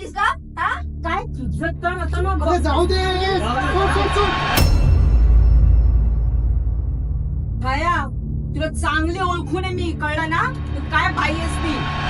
बोललीस का? हा? काय? तुझं तर आता ना अरे जाऊ दे. सोड, सोड, सोड. भाया तुला चांगली ओळखून आहे मी कळलं ना? तू काय बाई असती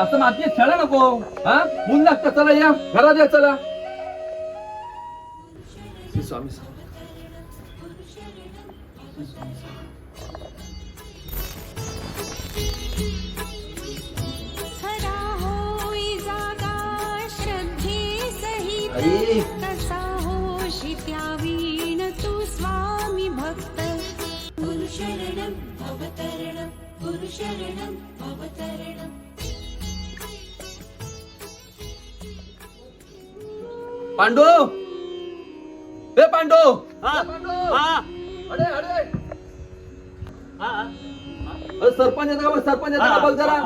जास्त मातीत खेळा नको. हा? ऊन लागतं चला या. घरात या चला. श्री स्वामी आई. कसा होशी त्यावीण तू स्वामी भक्त. गुरु शरणम अवतरणम गुरु पांडू! हे. पांडू! अरे अरे अरे सरपंच येतं का सरपंच येतं का बघ जरा.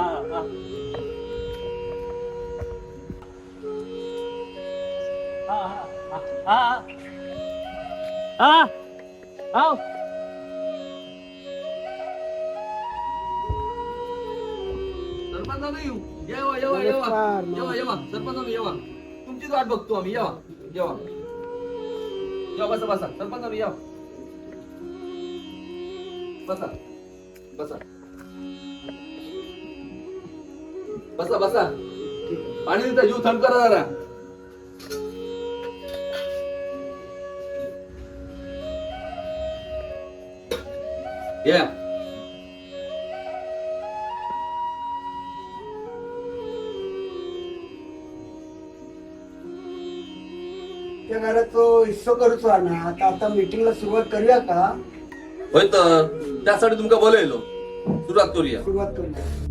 सरपंच येऊ. येवा येवा येवा. येवा येवा. सरपंच येवा. तुमचीच वाट बघतो आम्ही या या. येवा बसा बसा. सरपंच या. बसा बसा. बसा बसा. पाणी देता जीव थंड करा जरा. या. घरात तो हिस्सो करूचो ना. आता आता मीटिंगला सुरुवात करूया का? होय तर. त्यासाठी तुमका बोलयलो सुरुवात करूया. सुरुवात करूया.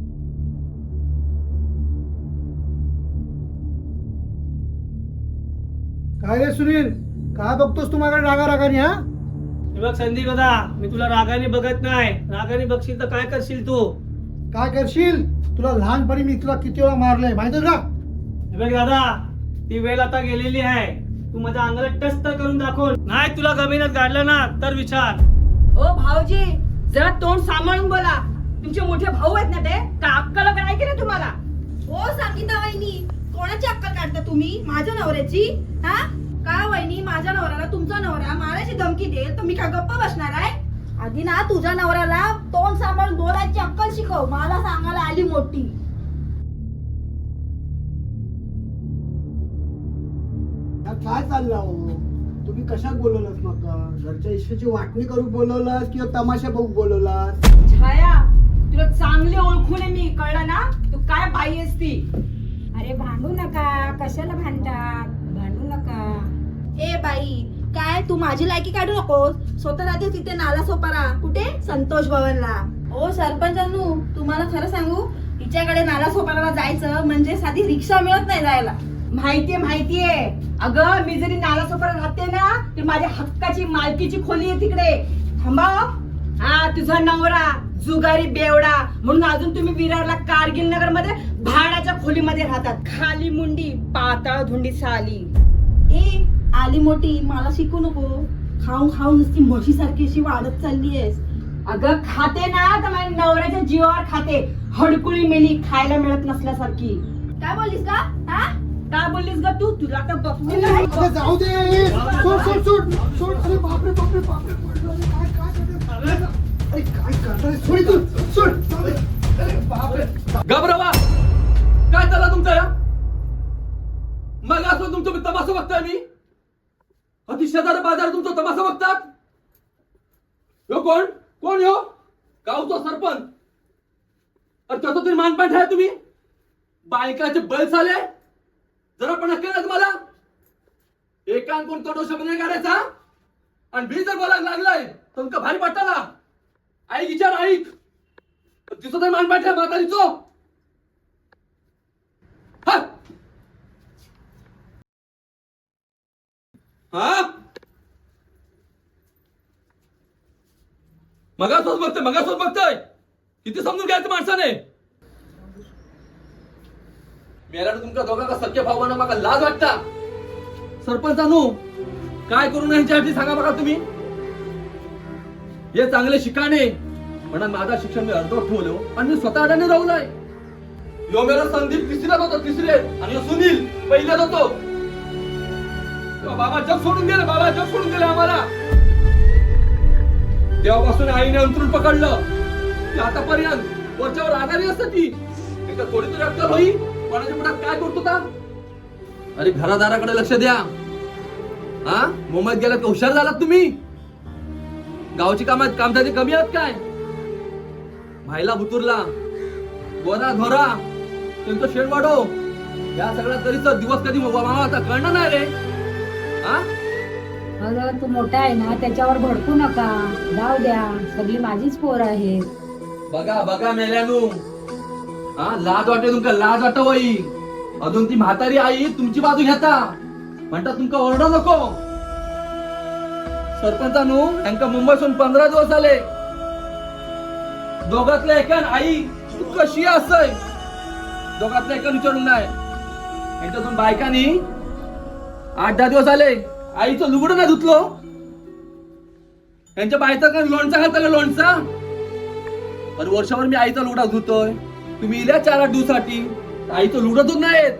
काय रे सुनील? काय बघतोस तू माझ्याकडे रागा रागाने हा? हे बघ संदीप दादा मी तुला रागाने बघत नाही. रागाने बघशील तर काय करशील तू? काय करशील? तुला लहानपणी मी तुला किती वेळा मारलंय? माहिती का? हे बघ दादा ती वेळ आता गेलेली आहे. तू माझ्या अंगाला टच तर करून दाखव नाही तुला गमिनात गाडलं ना तर विचार. ओ भाऊजी जरा तोंड सांभाळून बोला. तुमचे मोठे भाऊ आहेत ना ते? का अक्कल आहे की नाही तुम्हाला? हो सांगितलं वहिनी. कोणाची अक्कल काढता तुम्ही? माझ्या नवऱ्याची? हा? का वहिनी माझ्या नवऱ्याला तुमचा नवरा मारायची धमकी देईल? तर मी का गप्प बसणार आहे? आधी ना तुझ्या नवऱ्याला तोंड सांभाळून बोलायची अक्कल शिकव. मला सांगायला आली मोठी. हो तुम्ही कशात बोलवलात मग? घरच्या इश्यूची वाटणी करू बोलवलात किंवा तमाशा बघू बोलवलात छाया तुला चांगली ओळखून आहे मी. कळलं ना? तू काय बाई असती अरे भांडू नका. कशाला भांडतात भांडू नका. ए बाई काय? तू माझी लायकी काढू नकोस. स्वतः राहते तिथे नाला सोपारा. कुठे? संतोष भवनला. ओ सरपंचांनू तुम्हाला खरं सांगू तिच्याकडे नाला सोपाराला जायचं म्हणजे साधी रिक्षा मिळत नाही जायला. माहितीये माहितीये. अगं मी जरी नाला सोपारा राहते ना तर माझ्या हक्काची मालकीची खोली आहे तिकडे. थांबा हा. तुझा नवरा जुगारी बेवडा. म्हणून अजून तुम्ही विरारला कारगिल नगरमध्ये भाड्याच्या खोलीमध्ये राहतात. खाली मुंडी पाताळ धुंडी साली. ए आली मोठी मला शिकू नको. खाऊन खाऊन नुसती म्हशीसारखी अशी वाढत चालली आहेस अगं खाते ना तर माझ्या नवऱ्याच्या जीवावर खाते? हडकुळी मेली खायला मिळत नसल्यासारखी. काय बोललीस का हा? काय बोललीस ग तू? तुला तर बघते जाऊ दे. सोड सोड सोड. सोड. अरे बापरे बापरे बापरे. पडलो काय काय करतोय? अरे काय करतोय? सोड काय चालला तुमचा या मग असं तुमचं मी तमाशा बघताय मी. अति शेजार बाजार तुमचं तमाशा बघतात. यो कोण? कोण यो? गावचा सरपंच. अरे त्याचं तरी मानपान ठेवा तुम्ही. बायकाचे बैल चाले. जरा पण अक्कल तुम्हाला? एकान कोण कडो शब्द नाही काढायचा. आणि मी जर बोलायला लागलाय तर तुमका भारी वाटतं ना? ऐक विचार ऐक तिचं तर मान पाठला म्हातारीचो हा. हा? मगासोच बघतोय मगासोच बघतोय. किती समजून घ्यायचं माणसाने? मेला तुमच्या दोघांका सख्या भावानं माका लाज वाटता? सरपंचानू काय करू नाही यांच्यासाठी सांगा बघा तुम्ही. हे चांगले शिकाणे म्हणून माझा शिक्षण मी अर्धवट ठेवलो आणि मी स्वतः अडाने राहुलाय यो मेरा संदीप तिसऱ्यात होतो तिसरे. आणि सुनील पहिल्यात होतो. बाबा जग सोडून गेले बाबा जग सोडून गेले आम्हाला. तेव्हापासून आईने अंतरून पकडलं. ते आतापर्यंत वरच्यावर आधारी असत ती. एकदा थोडी तरी अक्कल होईल. कोणाच्या काय करतो का अरे घरादाराकडे लक्ष द्या. हा? मुंबईत गेलात का? हुशार झालात तुम्ही. गावची कामात कामधारी कमी आहेत काय? भाईला बुतुरला. गोरा धोरा. त्यांचं शेण वाढव या सगळ्या तरीच दिवस कधी आता. कळणार नाही रे. हा? अगं तू मोठा आहे ना त्याच्यावर भडकू नका. जाऊ द्या. सगळी माझीच पोर आहेत. बघा बघा मेल्यानू. हा लाज वाटे तुमका लाज वाट वाई अजून ती म्हातारी आई तुमची बाजू घेता. म्हणतात तुमका ओरडा नको. सरपंचानू यांका मुंबईसून पंधरा दिवस झाले दोघातल्या एकान आई तू कशी असय दोघातल्या एकान विचारून नाही. यांच्यातून बायकानी आठ दहा दिवस आले. आईचं लुगडं नाही धुतलो. यांच्या बायचा का लोणचा घालता का लोणचा? पण वर्षावर मी आईचा लुगडा धुतोय. तुम्ही इल्या चार आठ दिवसाठी आईचं लुगडं नाहीत.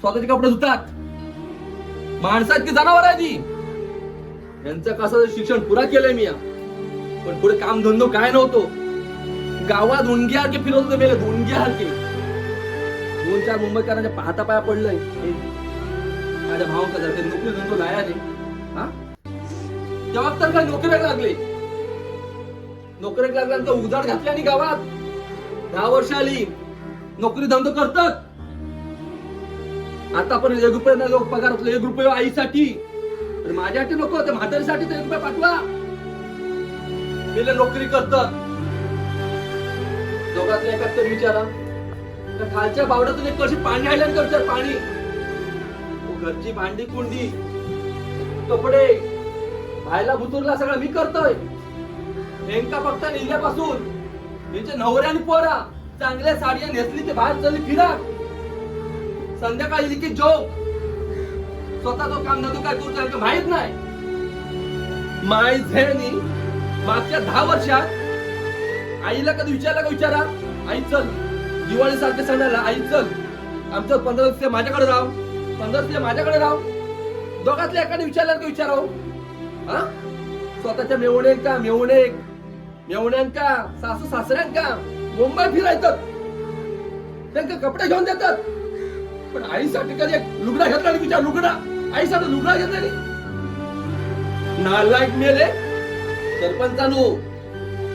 स्वतःचे कपडे धुतात. माणसात की जनावर आहे ती. यांचं कसं शिक्षण पुरा केलंय मी पण पुढे काम धंदो काय नव्हतो. गावात उणग्यासारखे फिरवत होते मेले उणग्यासारखे दोन चार मुंबईकरांच्या पाहता पाया पडलंय. माझ्या भावांका जर ते नोकरी धंदो लाया रे हा? तेव्हा तर काय नोकऱ्या लागले. नोकरी लागल्यानंतर उजाड घातली आणि गावात. दहा वर्ष आली. नोकरी धंदो करतात. आता पण एक रुपये लोक पगार होतो एक रुपये आईसाठी. तर माझ्यासाठी नको ते म्हातारीसाठी तर एक रुपये पाठवा. गेले नोकरी करतात. दोघातल्या एकात तर विचारा. त्या खालच्या बावड्यातून एक कशी पाणी आल्यान करतात पाणी. घरची भांडी कुंडी कपडे. भायला भुतुरला सगळं मी करतोय. नेमका फक्त निघल्यापासून त्यांचे नवऱ्याने पोरा चांगल्या साड्या नेसली ते बाहेर चालली फिरा संध्याकाळी लिखी जोक. स्वतः तो काम धंदो काय करतो यांना माहीत नाही. माय झेनी मागच्या दहा वर्षात आईला कधी विचारला का विचारा? आई चल. दिवाळी सारख्या सणाला आई चल. आमचं पंधरा दिवस माझ्याकडे राव. पंधरा दिवस माझ्याकडे राव. दोघातल्या एकाने विचारला का विचाराव? हा? स्वतःच्या मेवण्यांका मेवणे मेवण्यांका सासू सासऱ्यांका मुंबई फिरायतात त्यांना कपडे घेऊन देतात. पण आईसाठी कधी एक लुगडा घेतला आणि विचार लुगडा? आईसाठी लुगडा घेतला नाही. नालायक मेले सरपंचानू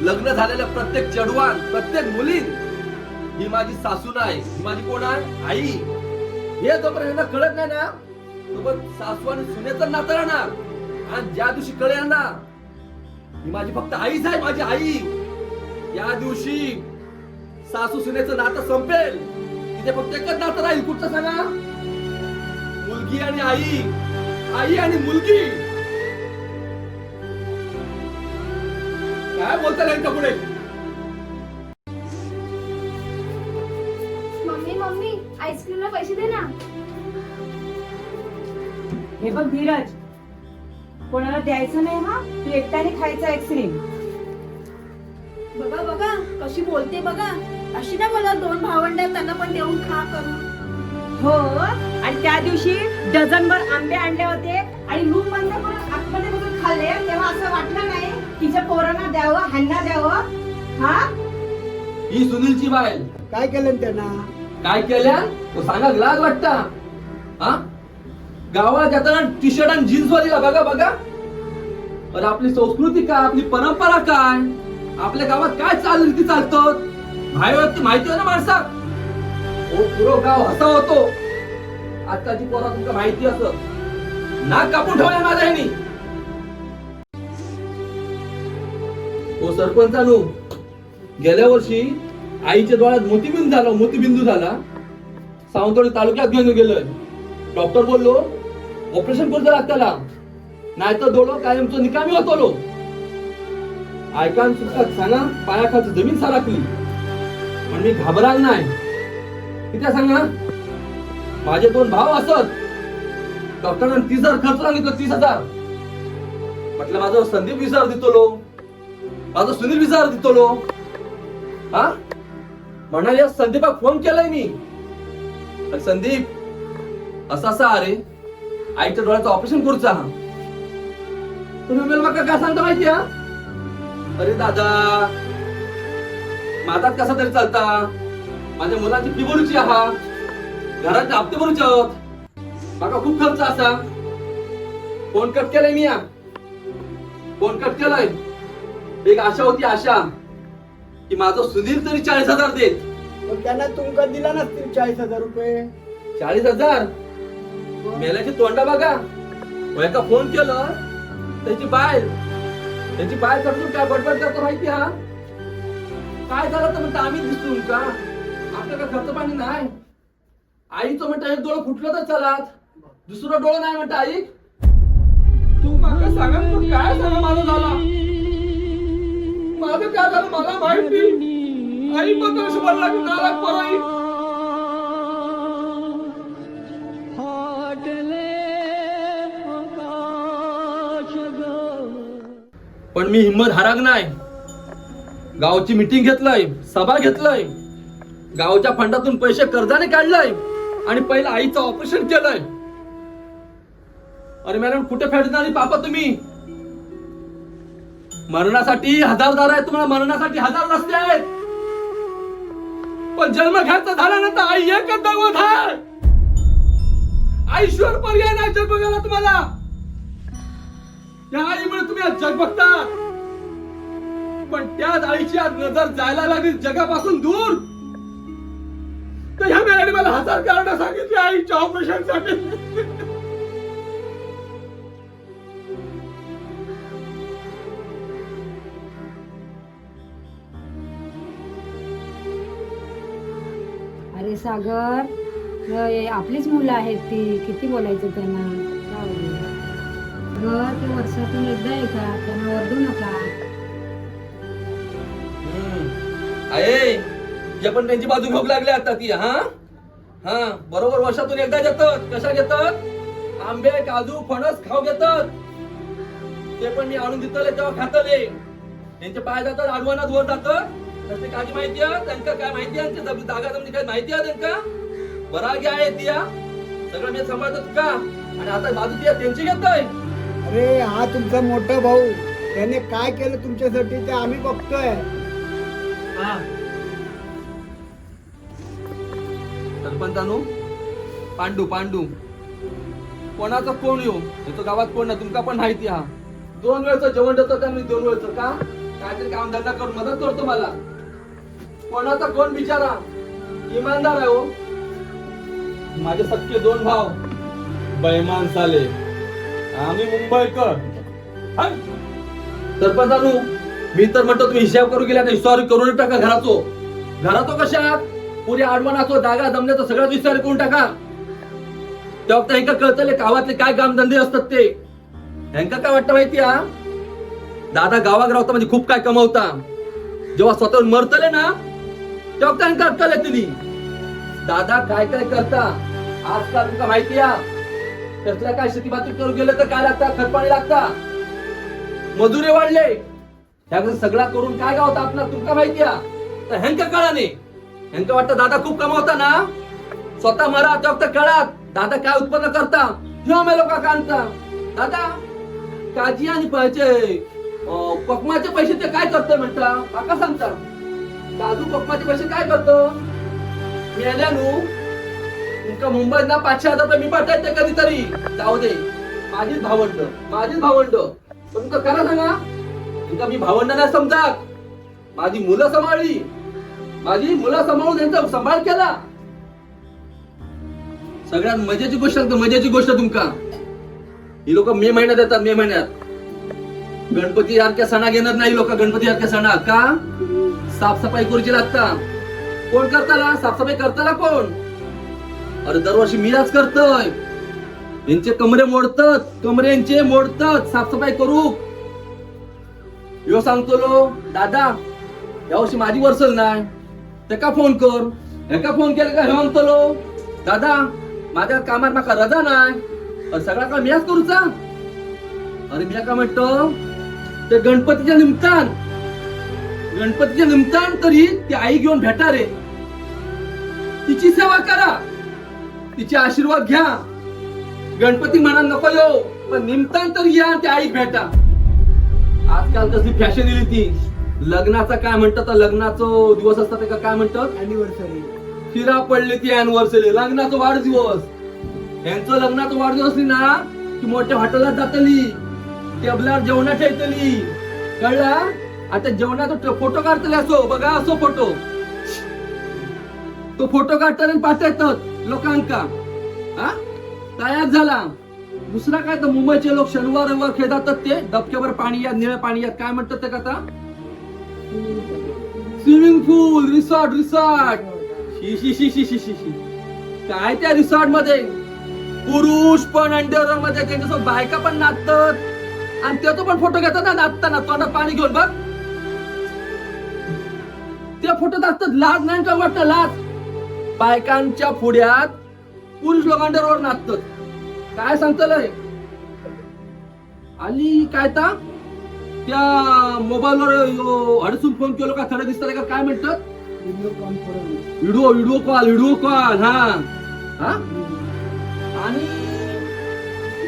लग्न झालेल्या प्रत्येक चढवान प्रत्येक मुलीन ही माझी सासू नाही ही माझी कोण आहे? आई. हे जोपर्यंत कळत नाही ना तोपर्यंत सासू आणि सुनेचं नातं राहणार. आणि ज्या दिवशी कळेल ना ही माझी फक्त आईच आहे माझी आई. या दिवशी सासू सुनेचं नातं संपेल. तिथे फक्त एकच नातं राहील कुठचं सांगा? मुलगी आणि आई. आई आणि मुलगी. काय बोलता यांच्या पुढे? मम्मी मम्मी आईस्क्रीमला पैसे दे ना. हे बघ धीरज कोणाला द्यायचं नाही हा? तू एकट्याने खायचा आईस्क्रीम बघा बघा कशी बोलते बघा. अशी नाही बोलत दोन भावंड आहेत, त्यांना पण देऊन खा करून. हो आणि त्या दिवशी डझनभर आंबे आणले होते आणि रूम बंद करून आतमध्ये बसून खाल्ले. तेव्हा असं वाटलं नाही तिच्या पोरांना द्यावं ह्यांना द्यावं. हा? ही सुनीलची बायल काय केलं त्यांना? काय केल्या तो सांगा लाज वाटता. हा? गावात जाताना टी शर्ट आणि जीन्स वालीला बघा बघा. अरे आपली संस्कृती काय? आपली परंपरा काय? आपल्या गावात काय चाल रीती चालतं? माहिती माहिती आहे ना माणसा? ओ पुरो गाव हसा होतो. आजकालची पोरा तुमका माहिती असत नाक कापून ठेवलंय माझ्या ह्यानी. ओ हो, सरपंचानू गेल्या वर्षी आईच्या डोळ्यात मोतीबिंदू झाला मोतीबिंदू झाला. सावंतवाडी तालुक्यात घेऊन गेलोय. डॉक्टर बोललो ऑपरेशन करू लागताला नाही तर डोळं कायमचो निकामी होतो लो ऐकान सुद्धा सांगा पायाखालची जमीन सारखली. पण मी घाबराल नाही. कित्या सांगा? माझे दोन भाव असत. डॉक्टरांनी तीस हजार खर्च सांगितलं तीस हजार. म्हटलं माझं संदीप विचार देतो लो. माझं सुनील विचार देतो लो. हा? म्हणाले संदीपाक फोन केलाय मी. संदीप असा असा अरे. आईच्या डोळ्याचं ऑपरेशन करूचा हा. तुम्ही मला मका काय सांगता माहिती हा? अरे दादा माझाच कसा तरी चालता? माझ्या मुलाची फी भरूची आहा घराचे हप्ते भरूचे आहोत. माका खूप खर्च असा. फोन कट केलाय मी या फोन कट केलाय. एक आशा होती आशा की माझं सुधीर तरी चाळीस हजार देत. पण त्यांना तुमका दिला नसतील चाळीस हजार रुपये. चाळीस हजार? मेल्याची तोंडा बघा. मग एका फोन केलं त्याची बाय त्याची बाय करून काय बडबड करतो माहिती हा? काय झालं तर म्हणता आम्ही दिसतो का? आपलं काय खर्च पाणी नाही? आईचं म्हणता एक डोळं फुटलं तर चलात दुसरं डोळं नाही म्हणता आई. तू माका सांगा तू काय सांगा माझं झाला? माझं काय झालं मला माहिती आई मग कसं बोलला की पण मी हिंमत हराग नाही. गावची मिटिंग घेतलंय सभा घेतलंय. गावच्या फंडातून पैसे कर्जाने काढलंय आणि पहिलं आईचं ऑपरेशन केलंय. अरे मॅडम कुठे फेडणारी पापा तुम्ही? मरणासाठी हजार दार आहेत तुम्हाला मरणासाठी हजार रस्ते आहेत. पण जन्म घ्यायचा झाल्यानंतर आई एकच दगवत आहे. आईश्वर पर्याय नाही जन्म बघायला तुम्हाला. त्या आईमुळे तुम्ही आज जग बघता पण त्याच आईची आज नजर जायला लागली जगापासून दूर. तर ह्या मेळाने मला हजार कारण सांगितले आईच्या ऑपरेशनसाठी अरे सागर हे आपलीच मुलं आहेत ती. किती बोलायचं त्यांना? अगं ते वर्षातून एकदा येतात. त्यांना ओरडू नका. आहे जे पण त्यांची बाजू भोग लागली आता ती हा? हा बरोबर वर्षातून एकदा घेतात. कशा घेतात? आंबे काजू फणस खाऊ घेतात. ते पण मी आणून देतले तेव्हा खातले त्यांचे पाय जातात आडवानात वर जातात. तसे काय माहिती आहे त्यांना काय माहिती आहे? त्यांच्या जागा जमिनी काय माहिती आहे त्यांना बरागी आहे ती या सगळं मी सांभाळतात का आणि आता बाजू ती त्यांची घेतोय. अरे हा तुमचा मोठा भाऊ. त्याने काय केलं तुमच्यासाठी ते आम्ही बघतोय. हा. सरपंचानू पांडू पांडू. कोणाचा कोण येऊ? इथं गावात कोण नाही तुमका पण माहिती हा. दोन वेळचं जेवण देतो का मी? दोन वेळचं का? काहीतरी काम धंदा करून मदत करतो मला कोणाचा कोण बिचारा? इमानदार आहे हो. माझे सख्खे दोन भाव बैमान साले आम्ही मुंबईकर. पण जाणू मी तर म्हणतो तुम्ही हिसाब करू गेला तर सॉरी करून टाका घराचो. घराचो कशात? पुरी आडवणाचो दागा जमण्याचं सगळ्याच विचार करून टाका. तेव्हा तर ह्यांका कळतले गावातले काय कामधंदे असतात ते. ह्यांका काय वाटतं माहिती हा? दादा गावात राहता म्हणजे खूप काय कमवता. जेव्हा स्वतः मरतले ना तेव्हा तर ह्यांका अक्कल दादा काय काय करता? आजकाल तुमका माहिती हा कसल्या काय शेती बातमी करू गेलं तर काय लागता? खतपाणी लागता. मजुरे वाढले. ह्या सगळा करून काय गावता आपला? तुमका माहिती तर ह्यांका कळा नाही. ह्यांका वाटतं दादा खूप कमावता ना? स्वतः मरा तेव्हा फक्त कळात. दादा काय उत्पन्न करता? किंवा मे लोक आणता. दादा काजी आणि पैसे पकमाचे पैसे ते काय करतोय म्हणता? काका सांगता. दादू पकमाचे पैसे काय करतो? मेल्यानू तुमका मुंबईत ना पाचशे हजार रुपये मी पाठवायचे कधीतरी. जाऊ दे. माझीच भावंड. माझीच भावंड. पण तुमका करा सांगा. तुमका मी भावंड नाही समजा माझी मुलं सांभाळली. माझी मुलं सांभाळून त्यांचा सांभाळ केला. सगळ्यात मजेची गोष्ट सांगतो मजेची गोष्ट तुमका. ही लोक मे महिन्यात येतात मे महिन्यात. गणपती सारख्या सणा घेणार नाही लोक गणपती सारख्या सणा. का? साफसफाई करूची लागता. कोण करताला? साफसफाई करताला कोण? अरे दरवर्षी मीराच करतोय. यांचे कमरे मोडतात कमरेंचे मोडतात. साफसफाई करू. यो सांगतो लो दादा यावर्षी माझी वर्सल नाही. तेका फोन कर. हेका फोन केला का हे म्हणतो लो दादा माझ्या कामात माका रजा नाही. अरे सगळा काम मीच करूचा. अरे मी काय म्हणतो ते गणपतीच्या निमतान गणपतीच्या निमतान तरी ती आई घेऊन भेटा रे. तिची सेवा करा. तिचे आशीर्वाद घ्या. गणपती म्हणा नको येऊ पण निमतान तरी या त्या आईक भेटा. आजकाल कसली फॅशन दिली ती. लग्नाचा काय म्हणतात लग्नाचं दिवस असतात ते का काय म्हणतात? अॅनिव्हर्सरी फिरा पडली ती अॅनिव्हर्सरी लग्नाचा वाढदिवस. यांचं लग्नाचा वाढदिवस ना की मोठ्या हॉटेलात जातली. टेबलावर जेवणा ठेवतली. कळला? आता जेवणाचा फोटो काढतले असो बघा असो फोटो. तो फोटो काढताना पाठवतात लोकांका हा? तयार झाला. दुसरा काय तर मुंबईचे लोक शनिवार रविवार खेळतात ते. डबक्यावर पाणी यात निळ्या पाणी यात. काय म्हणतात ते कथा? स्विमिंग पूल रिसॉर्ट रिसॉर्ट शी शी शी शी शी शी शी. काय त्या रिसॉर्टमध्ये? पुरुष पण अंडरवेअरमध्ये. त्यांच्यासोबत बायका पण नाचतात. आणि त्याचा पण फोटो घेतात ना नाचताना. तोंडात पाणी घेऊन बघ. ते फोटो नाचतात लाज नाही का वाटतं? लाज. बायकांच्या पुढ्यात पुरुष लोक अंडरवर नाचतात. काय सांगतलंय आणि काय ता? त्या मोबाईलवर अडचून फोन केलो का? खरं दिसतं का? काय म्हणतात? Video video call video call हा. हा? आणि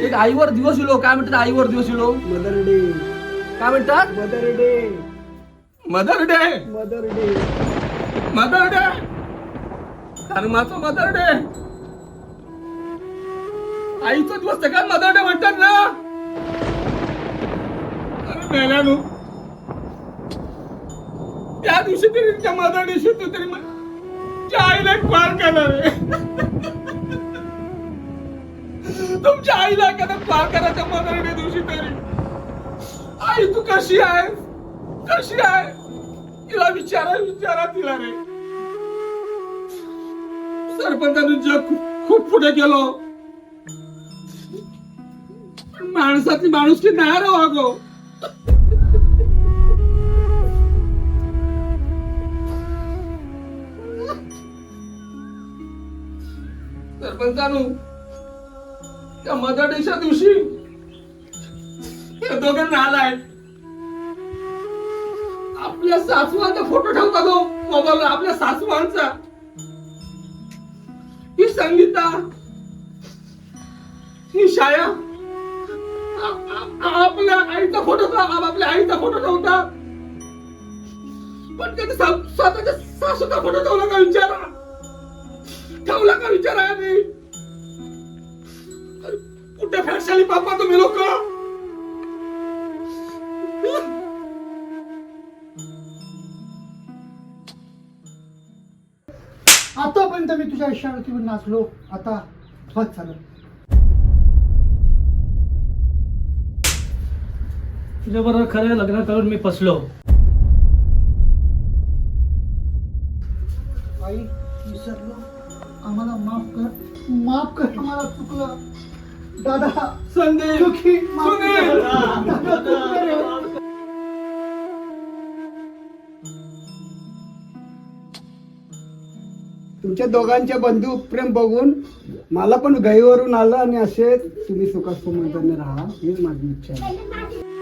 एक आईवर दिवस येलो. काय म्हणतात आईवर दिवस येलो? मदर डे काय म्हणतात? Mother day mother day mother day mother day धर्माचा मदर डे आईचा दिवस सगळ्यात काय मदर डे म्हणतात ना. अरे मेल्यानु. त्या दिवशी तरी त्या मदर डे तू तरी त्या आईला पार करणार आहे. तुमच्या आईला एखादा पार करायच्या मदर डे दिवशी तरी. आई तू कशी आहे कशी आहे? तिला विचारा विचारा तिला रे. सरपंचाने जग खूप पुढे गेलो. पण माणूस की नाही रे गो सरपंचानू त्या मदर डेच्या दिवशी हे दोघं आपल्या सासवांचा फोटो ठेवता तो हो, मोबाईल आपल्या सासवांचा संगीता ही छाया आपल्या आईचा फोटो आपल्या आईचा फोटो ठेवता पण कधी स्वतःच्या सासूचा फोटो ठेवला का विचारा? ठेवला का विचारा आधी? कुठे फॅट पापा तुम्ही लोक? आतापर्यंत मी तुझ्या इशारातीवर नाचलो. आता बस झालं. तुझ्याबरोबर खरं लग्न करून मी फसलो. आई विसरलो. आम्हाला माफ कर. माफ कर आम्हाला चुकलं. दादा चुकी. माफ! कर. दादा, चुकलं रे. तुमच्या दोघांचे बंधू प्रेम बघून मला पण गईवरून आलं आणि असे तुम्ही सुखात राहा हीच माझी इच्छा आहे.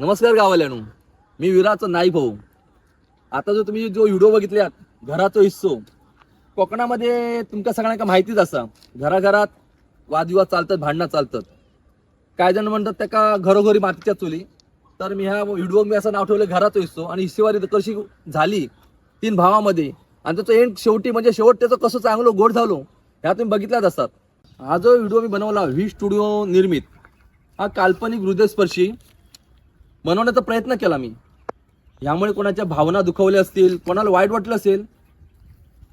नमस्कार गावाल्यानो मी विराचा नाईक भाऊ. आता जो तुम्ही जो व्हिडिओ बघितल्यात घराचो हिस्सो कोकणामध्ये तुमका सगळ्यांना माहितीच असा घराघरात वादविवाद चालतात भांडणं चालतात. काय जण म्हणतात त्याका घरोघरी मातीच्या चुली? तर मी ह्या व्हिडिओ मी असं नाव ठेवलं घराचो हिस्सो. आणि हिस्सेवारी कशी झाली तीन भावामध्ये. आणि त्याचं एंड शेवटी म्हणजे शेवट त्याचं कसं चांगलं गोड झालो ह्या तुम्ही बघितल्याच असतात. हा जो व्हिडिओ मी बनवला व्ही स्टुडिओ निर्मित हा काल्पनिक हृदयस्पर्शी बनवण्याचा प्रयत्न केला मी. ह्यामुळे कोणाच्या भावना दुखवल्या असतील कोणाला वाईट वाटलं असेल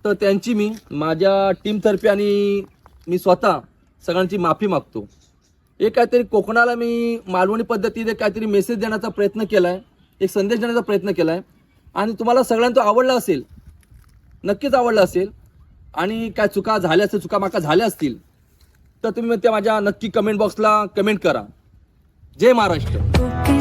तर त्यांची मी माझ्या टीमतर्फे आणि मी स्वतः सगळ्यांची माफी मागतो. एक काहीतरी कोकणाला मी मालवणी पद्धतीने काहीतरी मेसेज देण्याचा प्रयत्न केला आहे एक संदेश देण्याचा प्रयत्न केला आहे आणि तुम्हाला सगळ्यांना तो आवडला असेल नक्कीच आवडला असेल. आणि काय चुका झाल्या असेल चुका माका झाल्या असतील तर तुम्ही त्या माझ्या नक्की कमेंट बॉक्सला कमेंट करा. जय महाराष्ट्र.